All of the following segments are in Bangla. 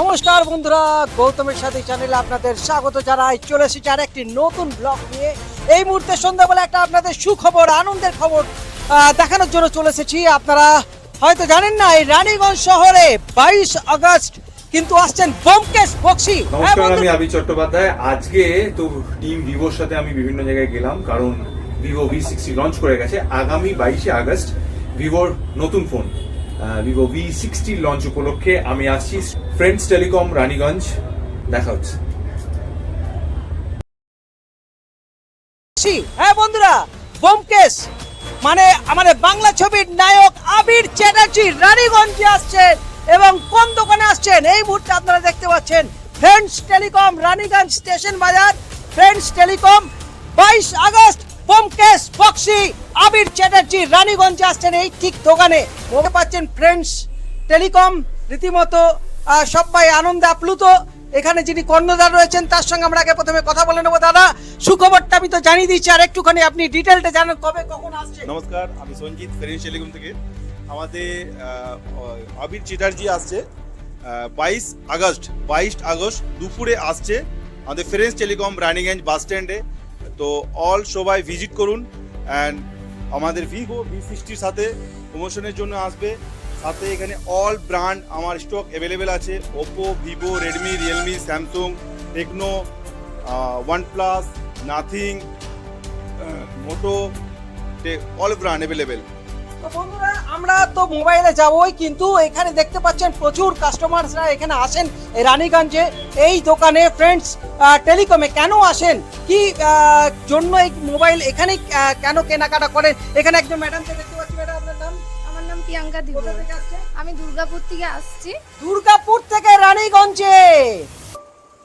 নমস্কার বন্ধুরা গৌতমের সাথে চ্যানেলে আপনাদের স্বাগত জানাই। চলে এসেছি আর একটি নতুন ব্লগ নিয়ে। এই মুহূর্তে সন্ধ্যাবেলা একটা আপনাদের সুখবর আনন্দের খবর দেখানোর জন্য চলে এসেছি। আপনারা হয়তো জানেন না এই রানীগঞ্জ শহরে বাইশ আগস্ট কিন্তু আসছেন বোমকেশ বক্সি। হ্যাঁ, নমস্কার আমি আবি চট্টোপাধ্যায়। আজকে তো টিম ভিভোর সাথে আমি বিভিন্ন জায়গায় গেলাম কারণ ভিভো ভি সিক্সটি লঞ্চ করে গেছে। আগামী বাইশে আগস্ট ভিভোর নতুন phone Vivo V sixty launch উপলক্ষে আমি আসছি ফ্রেন্ডস টেলিকম রানীগঞ্জ দেখা হচ্ছে। হ্যাঁ বন্ধুরা বোমকেশ মানে আমাদের বাংলা ছবির নায়ক আবির চ্যাটার্জি রানীগঞ্জে আসছেন এবং কোন দোকানে আসছেন এই মুহূর্তে আপনারা দেখতে পাচ্ছেন ফ্রেন্ডস টেলিকম রানীগঞ্জ স্টেশন বাজার ফ্রেন্ডস টেলিকম বাইশ আগস্ট বোমকেশ বক্সি, আবির চ্যাটার্জি, রানীগঞ্জে আসছেন এই ঠিক দোকানে। দেখতে পাচ্ছেন ফ্রেন্ডস টেলিকম রীতিমতো সবাই আনন্দে আপ্লুত। এখানে যিনি কর্ণধার রয়েছেন, তার সঙ্গে আমরা আগে প্রথমে কথা বলে নেব। দাদা, সুখবরটা আমি তো জানিয়ে দিচ্ছি, আর একটুখানি আপনি ডিটেলটা জানেন কবে, কখন আসছে নমস্কার, আমি সঞ্জিত ফেরেন্স টেলিকম থেকে। আমাদের আবির চ্যাটার্জি আসছে বাইশ আগস্ট বাইশ আগস্ট দুপুরে আসছে আমাদের ফেরেন্স টেলিকম রানিগঞ্জ বাস স্ট্যান্ডে তো অল সবাই ভিজিট করুন অ্যান্ড আমাদের ভিভো ভি সিক্সটির সাথে প্রমোশনের জন্য আসবে। সাথে এখানে অল ব্র্যান্ড আমার স্টক অ্যাভেলেবেল আছে। Oppo Vivo Redmi Realme Samsung Tecno OnePlus Nothing Moto all brand available তো বন্ধুরা আমরা তো মোবাইলে যাবই কিন্তু এখানে দেখতে পাচ্ছেন প্রচুর কাস্টমারসরা এখানে আসেন রানীগঞ্জে। এই দোকানে ফ্রেন্ডস টেলিকমে কেন আসেন? কি জন্য এই মোবাইল এখানে কেন কেনাকাটা করেন? এখানে একজন ম্যাডামকে দেখতে পাচ্ছি। ম্যাডাম আপনার নাম? আমার নাম প্রিয়াঙ্কা দিব আমি দুর্গাপুর থেকে আসছি। দুর্গাপুর থেকে রানীগঞ্জে।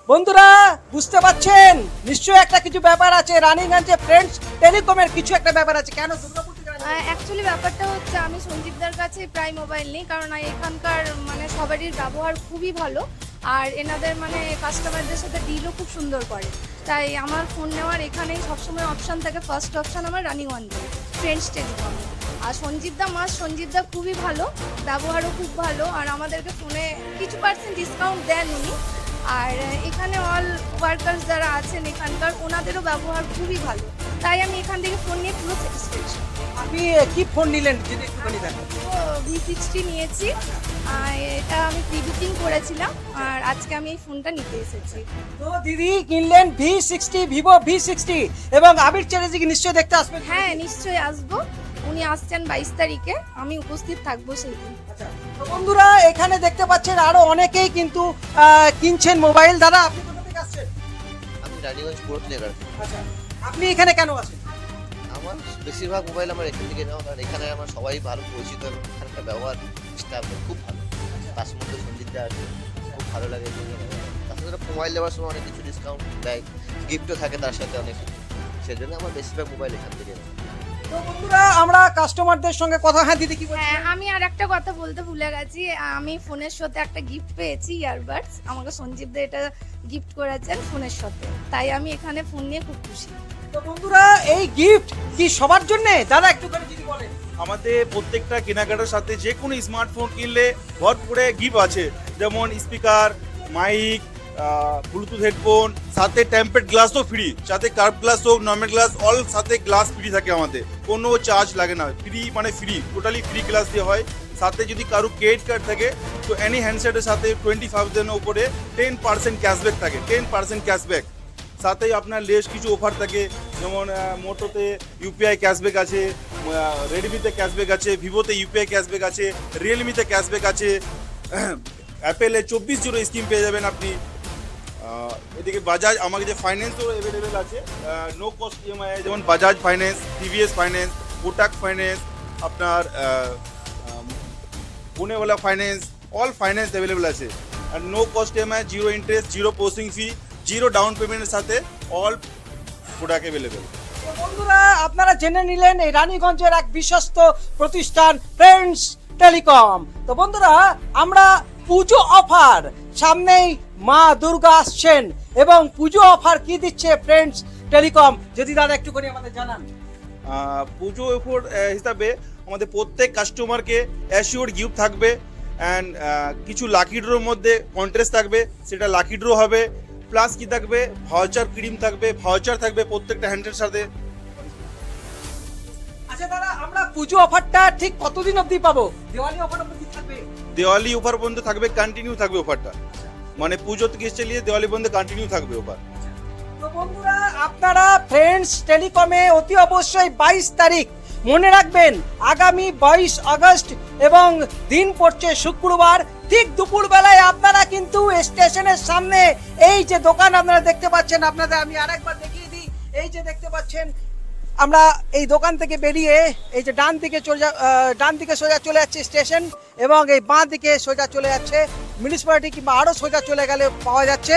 বন্ধুরা বুঝতে পাচ্ছেন? নিশ্চয়ই একটা কিছু ব্যাপার আছে। রানীগঞ্জে ফ্রেন্ডস টেলিকমের কিছু একটা ব্যাপার আছে। কেন দুর্গাপুর? অ্যাকচুয়ালি ব্যাপারটা হচ্ছে আমি সঞ্জীবদার কাছে প্রায় মোবাইল নিই, কারণ এখানকার মানে সবারই ব্যবহার খুবই ভালো। আর এনাদের মানে কাস্টমারদের সাথে ডিলও খুব সুন্দর করে। তাই আমার ফোন নেওয়ার এখানেই সবসময় অপশান থাকে। ফার্স্ট অপশান আমার রানীগঞ্জে ফ্রেন্ডস টেলিকম আর সঞ্জীবদা মাস সঞ্জীবদা খুবই ভালো, ব্যবহারও খুব ভালো, আর আমাদেরকে ফোনে কিছু পার্সেন্ট ডিসকাউন্ট দেন উনি আর এখানে অল ওয়ার্কার্স যারা আছেন এখানকার, ওনাদেরও ব্যবহার খুবই ভালো। তাই আমি এখান থেকে ফোন নিয়ে পুরো স্যাটিসফ্যাকশন আপনি কি ফোন নিলেন? যদি একটুখানি দেখান ভি সিক্সটি নিয়েছি। এটা আমি প্রি বুকিং করেছিলাম আর আজকে আমি এই ফোনটা নিতে এসেছি। তো দিদি কিনলেন V sixty Vivo V sixty এবং আবির চ্যাটার্জিকে নিশ্চয়ই দেখতে আসবেন। হ্যাঁ নিশ্চয়ই আসব। উনি আসছেন বাইশ তারিখে। আমি উপস্থিত থাকব সেই দিন আচ্ছা, বন্ধুরা এখানে দেখতে পাচ্ছেন আরও অনেকেই কিন্তু কিনছেন মোবাইল। দ্বারা আপনি কোথা থেকে আসছেন? আমি রানীগঞ্জ আচ্ছা। আপনি এখানে কেন আছেন? আমার বেশিরভাগ মোবাইল আমার এখান থেকে নেওয়া কারণ এখানে আমার সবাই ভালো পরিচিত এবং এখানকার ব্যবহার স্টাফ খুব ভালো। তার মধ্যে সঞ্জিতদা আছে, খুব ভালো লাগে তাছাড়া মোবাইল নেওয়ার সময় অনেক কিছু ডিসকাউন্ট দেয় গিফটও থাকে তার সাথে অনেক। সেজন্য আমার বেশিরভাগ মোবাইল এখান থেকে নেওয়া। তো বন্ধুরা আমরা কাস্টমারদের সঙ্গে কথা হ্যাঁ দিদি কি বলছেন হ্যাঁ আমি আর একটা কথা বলতে ভুলে গেছি। আমি ফোনের সাথে একটা গিফট পেয়েছি ইয়ারবাডস আমাকে সঞ্জীব দা এটা গিফট করেছেন ফোনের সাথে। তাই আমি এখানে ফোন নিয়ে খুব খুশি। তো বন্ধুরা এই গিফট কি সবার জন্য? দাদা একটুখানি যদি বলেন। আমাদের প্রত্যেকটা কেনাকাটার সাথে যে কোনো স্মার্টফোন কিনলে ভরপুরে গিফট আছে। যেমন স্পিকার মাইক ব্লুটুথ হেডফোন সাথে টেম্পার্ড গ্লাসও ফ্রি সাথে কার্ভ গ্লাস হোক নর্মাল গ্লাস অল সাথে গ্লাস ফ্রি থাকে আমাদের। কোনো চার্জ লাগে না ফ্রি মানে ফ্রি টোটালি ফ্রি গ্লাস দিয়ে হয়। সাথে যদি কারও ক্রেডিট কার্ড থাকে, তো এনি হ্যান্ডসেটের সাথে টোয়েন্টি থাউজেন্ডের উপরে টেন পার্সেন্ট ক্যাশব্যাক থাকে টেন পার্সেন্ট ক্যাশব্যাক সাথে আপনার লেস কিছু অফার থাকে, যেমন মোটোতে ইউপিআই ক্যাশব্যাক আছে রেডমিতে ক্যাশব্যাক আছে ভিভোতে ইউপিআই ক্যাশব্যাক আছে রিয়েলমিতে ক্যাশব্যাক আছে। অ্যাপেলে চব্বিশ জিরো স্কিম পেয়ে যাবেন আপনি। এদিকে বাজাজ, আমাকে যে ফাইন্যান্সও অ্যাভেলেবেল আছে। নো কস্ট ইএমআই যেমন Bajaj finance TVS finance Kotak finance আপনার Poonawalla finance all finance available আছে। আর no cost EMI zero interest zero processing fee zero down পেমেন্টের সাথে অল প্রোডাক্ট অ্যাভেলেবেল বন্ধুরা, আপনারা জেনে নিলেন, এই রানীগঞ্জের এক বিশ্বস্ত প্রতিষ্ঠান ফ্রেন্ডস টেলিকম তো বন্ধুরা, আমরা পুজো অফার সামনেই মা দুর্গা আসছেন এবং পুজো অফার কি দিচ্ছে ফ্রেন্ডস টেলিকম যদি দাদা একটুখানি আমাদের জানান। পুজো অফার হিসাবে আমাদের প্রত্যেক কাস্টমারকে অ্যাসিওর গিফট থাকবে অ্যান্ড কিছু লাকি ড্রোর মধ্যে কন্টেস্ট থাকবে সেটা লাকি ড্রো হবে প্লাস কি থাকবে? ভাউচার ক্রিম থাকবে ভাউচার থাকবে প্রত্যেকটা হ্যান্ডের সাথে। আচ্ছা দাদা আমরা পুজো অফারটা ঠিক কতদিন অবধি পাবো? দিওয়ালি অফার অবধি থাকবে? দিওয়ালি অফার পর্যন্ত থাকবে কন্টিনিউ থাকবে অফারটা। মানে পুজো থেকে চালিয়ে দিওয়ালি পর্যন্ত কন্টিনিউ থাকবে অফার তো বন্ধুরা, আপনারা ফ্রেন্ডস টেলিকমে অতি অবশ্যই বাইশ তারিখ মনে রাখবেন, আগামী বাইশ আগস্ট এবং দিন পড়ছে শুক্রবার, ঠিক দুপুর বেলায় আপনারা কিন্তু স্টেশনের সামনে এই যে দোকান আপনারা দেখতে পাচ্ছেন, আপনাদের আমি আরেকবার দেখিয়ে দিই, এই যে দেখতে পাচ্ছেন, আমরা এই দোকান থেকে বেরিয়ে এই যে ডান দিকে চলে ডান দিকে সোজা চলে যাচ্ছে স্টেশন এবং এই বাঁ দিকে সোজা চলে যাচ্ছে মিউনিসিপ্যালিটি কিংবা আরও সোজা চলে গেলে পাওয়া যাচ্ছে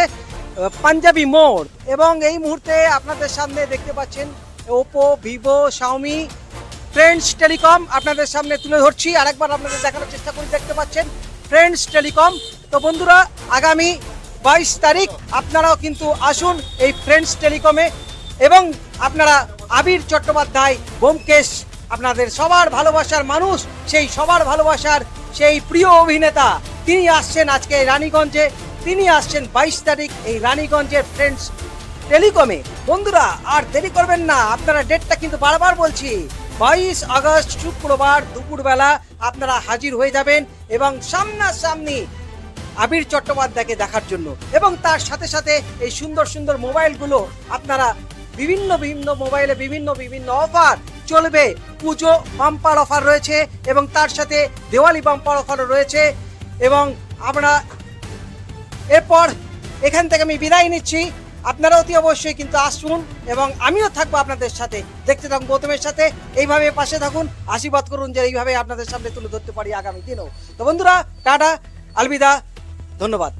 পাঞ্জাবি মোড়। এবং এই মুহূর্তে আপনাদের সামনে দেখতে পাচ্ছেন Oppo Vivo Xiaomi friends telecom আপনাদের সামনে তুলে ধরছি। আরেকবার আপনাদের দেখানোর চেষ্টা করি, দেখতে পাচ্ছেন ফ্রেন্ডস টেলিকম তো বন্ধুরা, আগামী বাইশ তারিখ আপনারাও কিন্তু আসুন এই ফ্রেন্ডস টেলিকমে এবং আপনারা আবির চট্টোপাধ্যায় বোমকেশ আপনাদের সবার ভালোবাসার মানুষ, সেই সবার ভালোবাসার সেই প্রিয় অভিনেতা তিনি আসছেন আজকে রানীগঞ্জে। তিনি আসছেন বাইশ তারিখ এই রানীগঞ্জের ফ্রেন্ডস টেলিকমে। বন্ধুরা, আর দেরি করবেন না, আপনারা ডেটটা কিন্তু বারবার বলছি। বাইশ আগস্ট শুক্রবার দুপুরবেলা আপনারা হাজির হয়ে যাবেন এবং সামনাসামনি আবির চট্টোপাধ্যায়কে দেখার জন্য। এবং তার সাথে সাথে এই সুন্দর সুন্দর মোবাইলগুলো আপনারা বিভিন্ন বিভিন্ন মোবাইলে বিভিন্ন বিভিন্ন অফার চলবে। পুজো বাম্পার অফার রয়েছে এবং তার সাথে দেওয়ালি বাম্পার অফারও রয়েছে। এবং আমরা এরপর এখান থেকে আমি বিদায় নিচ্ছি। আপনারা অতি অবশ্যই কিন্তু আসুন এবং আমিও থাকব আপনাদের সাথে। দেখতে থাকুন গৌতমের সাথে। এইভাবে পাশে থাকুন, আশীর্বাদ করুন যে এইভাবে আপনাদের সামনে তুলে ধরতে পারি আগামী দিনেও। তো বন্ধুরা, টাটা, আলবিদা, ধন্যবাদ।